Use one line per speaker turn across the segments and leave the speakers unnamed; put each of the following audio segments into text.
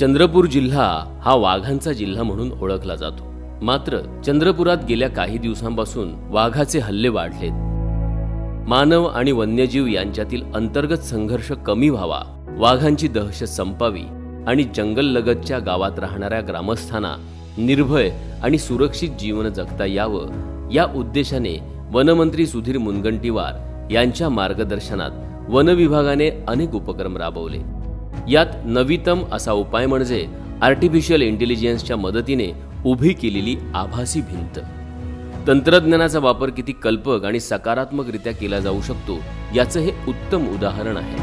चंद्रपूर जिल्हा हा वाघांचा जिल्हा म्हणून ओळखला जातो. मात्र चंद्रपुरात गेल्या काही दिवसांपासून वाघाचे हल्ले वाढलेत. मानव आणि वन्यजीव यांच्यातील अंतर्गत संघर्ष कमी व्हावा वाघांची दहशत संपावी आणि जंगललगतच्या गावात राहणाऱ्या ग्रामस्थांना निर्भय आणि सुरक्षित जीवन जगता यावं या उद्देशाने वनमंत्री सुधीर मुनगंटीवार यांच्या मार्गदर्शनात वन विभागाने अनेक उपक्रम राबवले. यात नवीतम असा उपाय म्हणजे आर्टिफिशियल इंटेलिजन्सच्या मदतीने उभी केलेली आभासी भिंत. तंत्रज्ञानाचा वापर किती कल्पक आणि सकारात्मकरित्या केला जाऊ शकतो याचं हे उत्तम उदाहरण आहे.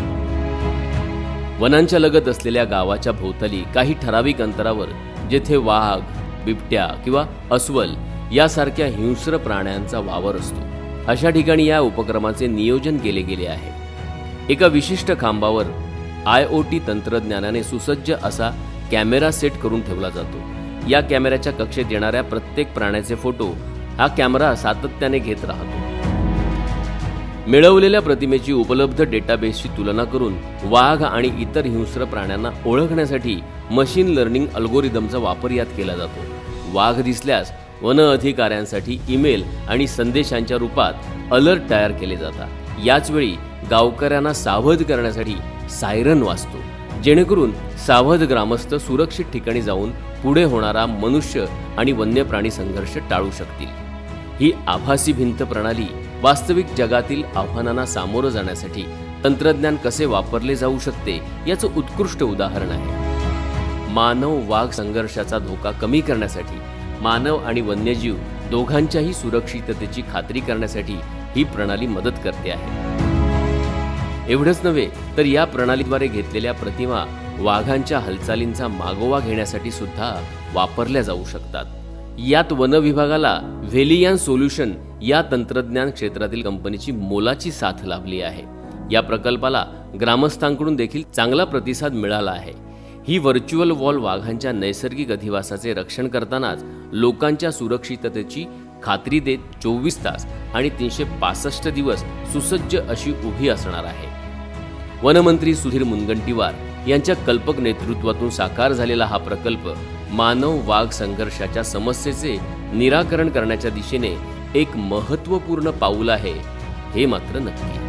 वनांच्या लगत असलेल्या गावाच्या भोवताली काही ठराविक अंतरावर जेथे वाघ बिबट्या किंवा अस्वल यासारख्या हिंस्र प्राण्यांचा वावर असतो. अशा ठिकाणी या उपक्रमाचे नियोजन केले गेले आहे. एका विशिष्ट खांबावर आय ओ टी तंत्रज्ञानाने सुसज्ज असा कॅमेरा सेट करून ठेवला जातो. या कॅमेऱ्याच्या कक्षेत येणाऱ्या प्रत्येक प्राण्याचे फोटो हा कॅमेरा सातत्याने घेत राहतो. मिळवलेल्या प्रतिमेची उपलब्ध डेटाबेसची तुलना करून वाघ आणि इतर हिंस्र प्राण्यांना ओळखण्यासाठी मशीन लर्निंग अल्गोरिदमचा वापर यात केला जातो. वाघ दिसल्यास वन अधिकाऱ्यांसाठी ईमेल आणि संदेशांच्या रूपात अलर्ट तयार केले जातात. याचवेळी गावकऱ्यांना सावध करण्यासाठी सायरन वाजतो. जेणेकरून सावध ग्रामस्थ सुरक्षित ठिकाणी जाऊन पुढे होणारा मनुष्य आणि वन्यप्राणी संघर्ष टाळू शकतील. ही आभासी भिंत प्रणाली वास्तविक जगातील आव्हानांना सामोरं जाण्यासाठी तंत्रज्ञान कसे वापरले जाऊ शकते याचं उत्कृष्ट उदाहरण आहे. मानव वाघ संघर्षाचा धोका कमी करण्यासाठी मानव आणि वन्यजीव दोघांच्याही सुरक्षिततेची खात्री करण्यासाठी ही प्रणाली मदत करते आहे. एवढंच नव्हे तर या प्रणालीद्वारे घेतलेल्या प्रतिमा वाघांच्या हालचालींचा मागोवा घेण्यासाठी सुद्धा वापरल्या जाऊ शकतात. यात वन विभागाला व्हेलियान सोल्युशन या तंत्रज्ञान क्षेत्रातील कंपनीची मोलाची साथ लाभली आहे. या प्रकल्पाला ग्रामस्थांकडून देखील चांगला प्रतिसाद मिळाला आहे. ही व्हर्च्युअल वॉल वाघांच्या नैसर्गिक अधिवासाचे रक्षण करतानाच लोकांच्या सुरक्षिततेची खात्री देत चोवीस तास आणि तीनशे पासष्ट दिवस सुसज्ज अशी उभी असणार आहे. वनमंत्री सुधीर मुनगंटीवार यांच्या कल्पक नेतृत्वातून साकार झालेला हा प्रकल्प मानव वाघ संघर्षाच्या समस्येचे निराकरण करण्याच्या दिशेने एक महत्त्वपूर्ण पाऊल आहे हे मात्र नक्की.